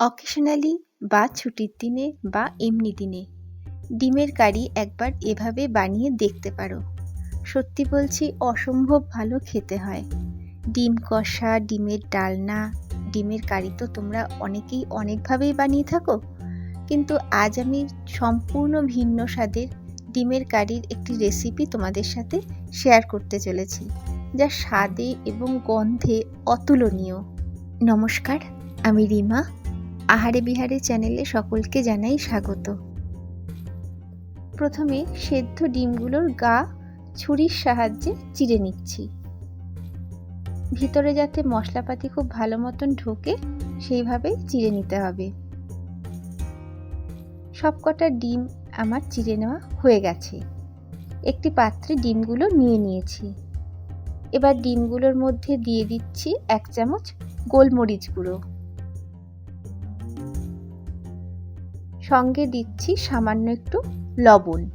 Occasionally বা ছুটির দিনে বা এমনি দিনে। ডিমের কারি একবার এভাবে বানিয়ে দেখতে পারো। সত্যি বলছি, অসম্ভব ভালো খেতে হয়। ডিম কষা, ডিমের ডালনা, ডিমের কারি তো তোমরা অনেকেই অনেকভাবেই বানিয়ে থাকো। কিন্তু আজ আমি সম্পূর্ণ ভিন্ন স্বাদের ডিমের কারির একটি রেসিপি তোমাদের সাথে শেয়ার করতে চলেছি, যা স্বাদে এবং গন্ধে অতুলনীয়। নমস্কার, আমি রিমা। আহারে বিহারে চ্যানেলে সকলকে জানাই স্বাগত। প্রথমে সেদ্ধ ডিমগুলোর গা ছুরির সাহায্যে চিড়ে নিচ্ছি। ভিতরে যাতে মশলাপাতি খুব ভালো মতন ঢোকে, সেইভাবেই চিড়ে নিতে হবে। সবকটা ডিম আমার চিড়ে নেওয়া হয়ে গেছে। একটি পাত্রে ডিমগুলো নিয়ে নিয়েছি। এবার ডিমগুলোর মধ্যে দিয়ে দিচ্ছি এক চামচ গোলমরিচ গুঁড়ো। সঙ্গে দিচ্ছি সামান্য একটু লবণ।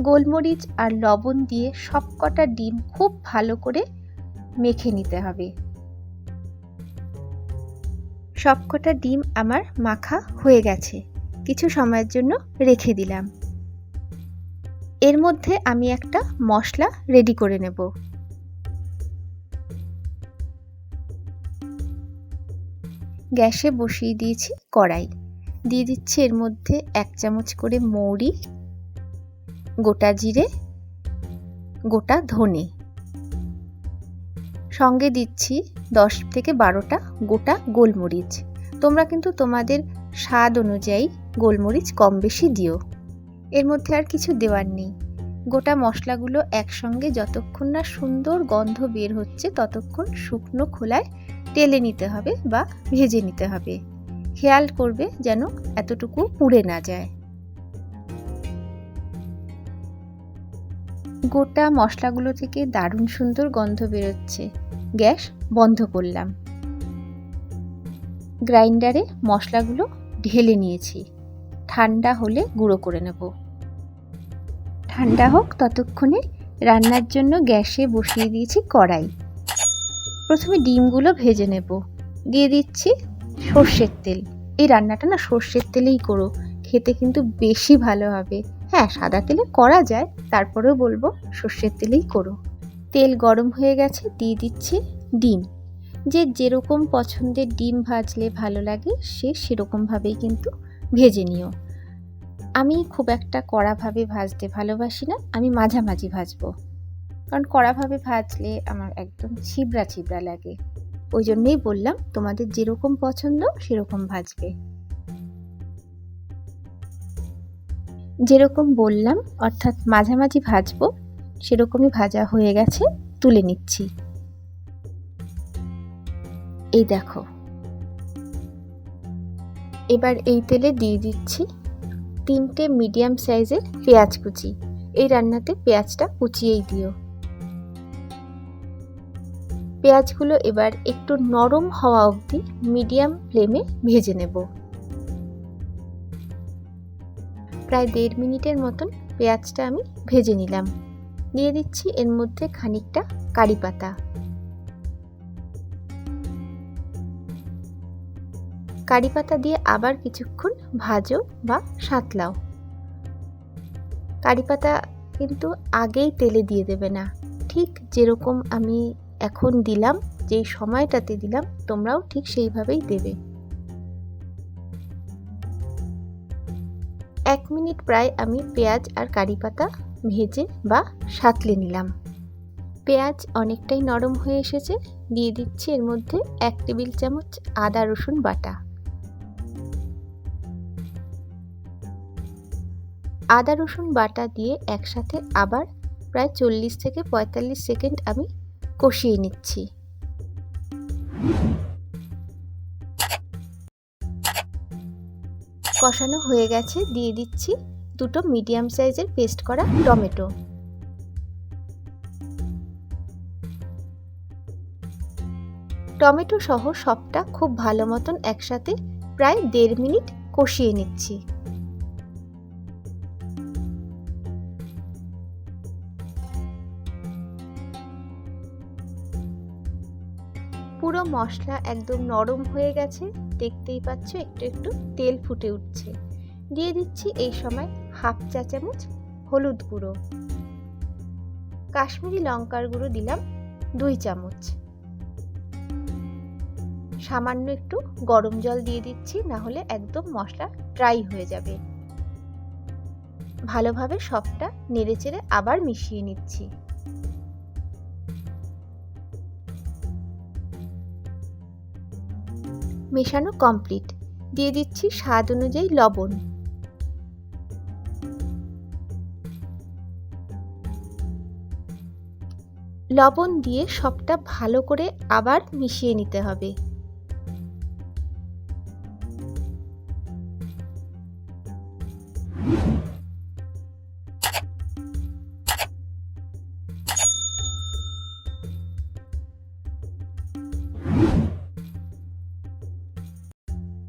গোলমরিচ আর লবণ দিয়ে সবকটা ডিম খুব ভালো করে মেখে নিতে হবে। সবকটা ডিম আমার মাখা হয়ে গেছে। কিছু সময়ের জন্য রেখে দিলাম। এর মধ্যে আমি একটা মশলা রেডি করে নেব। গ্যাসে বসিয়ে দিয়েছি কড়াই। দিয়ে দিচ্ছি এর মধ্যে এক চামচ করে মৌরি, গোটা জিরে, গোটা ধনে। সঙ্গে দিচ্ছি দশ থেকে বারোটা গোটা গোলমরিচ। তোমরা কিন্তু তোমাদের স্বাদ অনুযায়ী গোলমরিচ কম বেশি দিও। এর মধ্যে আর কিছু দেওয়ার নেই। গোটা মশলাগুলো একসঙ্গে যতক্ষণ না সুন্দর গন্ধ বের হচ্ছে, ততক্ষণ শুকনো খোলায় টেলে নিতে হবে বা ভেজে নিতে হবে। খেয়াল করবে যেন এতটুকু পুড়ে না যায়। গোটা মশলাগুলো থেকে দারুণ সুন্দর গন্ধ বেরোচ্ছে। গ্যাস বন্ধ করলাম। গ্রাইন্ডারে মশলাগুলো ঢেলে নিয়েছি। ঠান্ডা হলে গুঁড়ো করে নেব। ঠান্ডা হোক ততক্ষণে রান্নার জন্য গ্যাসে বসিয়ে দিয়েছি কড়াই। প্রথমে ডিমগুলো ভেজে নেব। দিয়ে দিচ্ছি সর্ষের তেল। এই রান্নাটা না সর্ষের তেলেই করো, খেতে কিন্তু বেশি ভালো হবে। হ্যাঁ সাদা তেলে করা যায়, তারপরেও বলব সর্ষের তেলেই করো। তেল গরম হয়ে গেছে, দিয়ে দিচ্ছি ডিম। যে যেরকম পছন্দের ডিম ভাজলে ভালো লাগে, সে সেরকমভাবেই কিন্তু ভেজে নিও। আমি খুব একটা কড়াভাবে ভাজতে ভালোবাসি না, আমি মাঝামাঝি ভাজবো। কারণ কড়াভাবে ভাজলে আমার একদম ছিবড়া ছিবড়া লাগে। ওই জন্যেই বললাম, তোমাদের যেরকম পছন্দ, সেরকম ভাজবে। যেরকম বললাম, অর্থাৎ মাঝামাঝি ভাজবো, সেরকমই ভাজা হয়ে গেছে, তুলে নিচ্ছি। এই দেখো। এবার এই তেলে দিয়ে দিচ্ছি তিনটে মিডিয়াম সাইজের পেঁয়াজ কুচি। এই রান্নাতে পেঁয়াজটা কুচিয়েই দিও। পেঁয়াজগুলো এবার একটু নরম হওয়া অবধি মিডিয়াম ফ্লেমে ভেজে নেব। প্রায় দেড় মিনিটের মতন পেঁয়াজটা আমি ভেজে নিলাম। দিয়ে দিচ্ছি এর মধ্যে খানিকটা কারি পাতা। কারি পাতা দিয়ে আবার কিছুক্ষণ ভাজো বা সাঁতলাও। কারি পাতা কিন্তু আগেই তেলে দিয়ে দেবে না। ঠিক যেরকম আমি এখন দিলাম, যেই সময়টাতে দিলাম, তোমরাও ঠিক সেইভাবেই দেবে। এক মিনিট প্রায় আমি পেঁয়াজ আর কারি পাতা ভেজে বা সাঁতলে নিলাম। পেঁয়াজ অনেকটাই নরম হয়ে এসেছে, দিয়ে দিচ্ছি এর মধ্যে এক টেবিল চামচ আদা রসুন বাটা। আদা রসুন বাটা দিয়ে একসাথে আবার প্রায় চল্লিশ থেকে পঁয়তাল্লিশ সেকেন্ড আমি কষিয়ে নিচ্ছি। কষানো হয়ে গেছে, দিয়ে দিচ্ছি দুটো মিডিয়াম সাইজের পেস্ট করা টমেটো। টমেটো সহ সবটা খুব ভালো মতন একসাথে প্রায় দেড় মিনিট কষিয়ে নিচ্ছি। পুরো মশলা একদম নরম হয়ে গেছে। দেখতেই পাচ্ছ, একটু একটু তেল ফুটে উঠছে। দিয়ে দিচ্ছি এই সময় হাফ চা চামচ হলুদ গুঁড়ো। কাশ্মীরি লঙ্কার গুঁড়ো দিলাম দুই চামচ। সামান্য একটু গরম জল দিয়ে দিচ্ছি না হলে একদম মশলা ড্রাই হয়ে যাবে। ভালোভাবে সবটা নেড়েচেড়ে আবার মিশিয়ে নিচ্ছি। মেশানো কমপ্লিট দিয়ে দিচ্ছি স্বাদ অনুযায়ী লবণ। লবণ দিয়ে সবটা ভালো করে আবার মিশিয়ে নিতে হবে।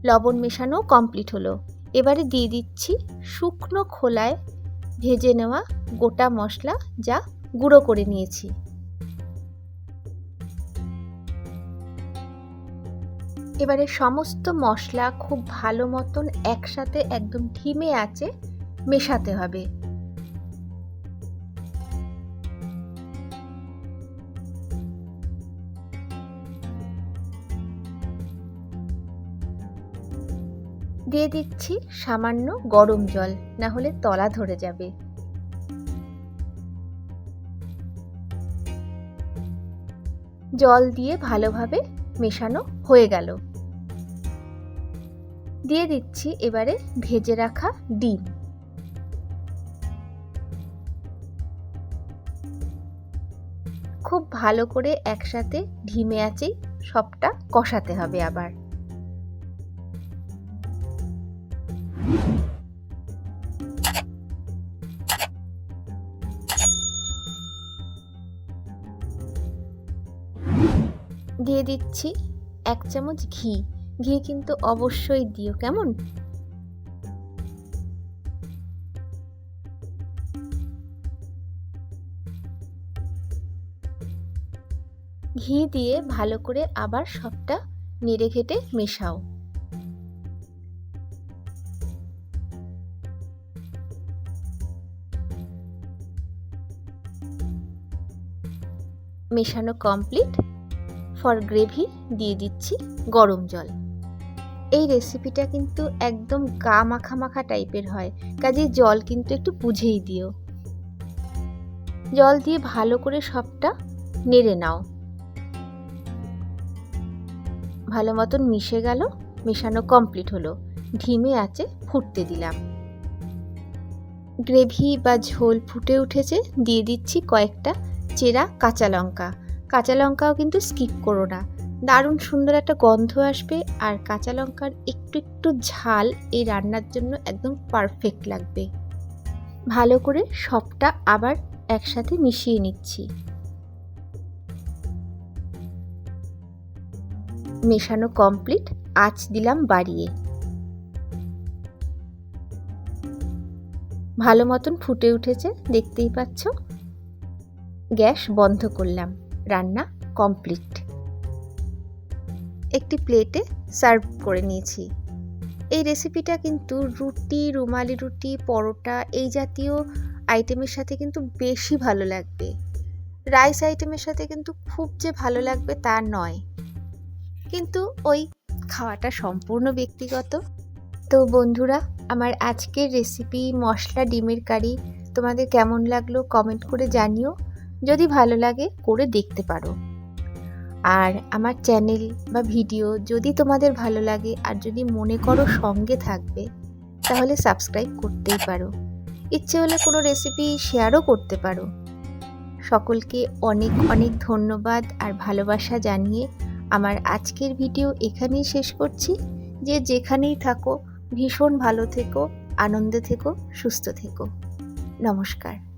লবণ মেশানো কমপ্লিট হলো। এবারে দিয়ে দিচ্ছি শুকনো খোলায় ভেজে নেওয়া গোটা মশলা যা গুঁড়ো করে নিয়েছি। এবারে সমস্ত মশলা খুব ভালো মতন একসাথে একদম ধিমে আছে, মেশাতে হবে। দিয়ে দিচ্ছি সামান্য গরম জল, না হলে তলা ধরে যাবে। জল দিয়ে ভালোভাবে মেশানো হয়ে গেল। দিয়ে দিচ্ছি এবারে ভেজে রাখা ডিম। খুব ভালো করে একসাথে ধিমে আছেই সবটা কষাতে হবে আবার। দিয়ে দিচ্ছি এক চামচ ঘি। ঘি কিন্তু অবশ্যই দিও, কেমন? ঘি দিয়ে ভালো করে আবার সবটা নেড়ে ঘেটে মেশাও। মেশানো কমপ্লিট ফর গ্রেভি দিয়ে দিচ্ছি গরম জল। এই রেসিপিটা কিন্তু একদম গা মাখা মাখা টাইপের হয়, কাজে জল কিন্তু একটু বুঝেই দিও। জল দিয়ে ভালো করে সবটা নেড়ে নাও। ভালো মতন মিশে গেল, মেশানো কমপ্লিট হলো। ঢিমে আছে, ফুটতে দিলাম। গ্রেভি বা ঝোল ফুটে উঠেছে, দিয়ে দিচ্ছি কয়েকটা চেরা কাঁচা লঙ্কা। কাঁচা লঙ্কাও কিন্তু স্কিপ করো না। দারুণ সুন্দর একটা গন্ধ আসবে আর কাঁচা লঙ্কার একটু একটু ঝাল এই রান্নার জন্য একদম পারফেক্ট লাগবে। ভালো করে সবটা আবার একসাথে মিশিয়ে নিচ্ছি। মেশানো কমপ্লিট আঁচ দিলাম বাড়িয়ে। ভালো মতন ফুটে উঠেছে, দেখতেই পাচ্ছ? গ্যাস বন্ধ করলাম। রান্না কমপ্লিট। একটি প্লেটে সার্ভ করে নিয়েছি। এই রেসিপিটা কিন্তু রুটি, রুমালি রুটি, পরোটা এই জাতীয় আইটেমের সাথে কিন্তু বেশি ভালো লাগবে। রাইস আইটেমের সাথে কিন্তু খুব যে ভালো লাগবে তা নয়। কিন্তু ওই খাওয়াটা সম্পূর্ণ ব্যক্তিগত। তো বন্ধুরা, আমার আজকের রেসিপি মশলা, ডিমের কারি তোমাদের কেমন লাগল কমেন্ট করে জানিও। যদি ভালো লাগে করে দেখতে পারো। আর আমার চ্যানেল বা ভিডিও যদি তোমাদের ভালো লাগে আর যদি মনে করো সঙ্গে থাকবে, তাহলে সাবস্ক্রাইব করতেই পারো। ইচ্ছে হলে কোনো রেসিপি শেয়ারও করতে পারো। সকলকে অনেক অনেক ধন্যবাদ আর ভালোবাসা জানিয়ে আমার আজকের ভিডিও এখানেই শেষ করছি। যে যেখানেই থাকো, ভীষণ ভালো থেকো, আনন্দে থেকো, সুস্থ থেকো। নমস্কার।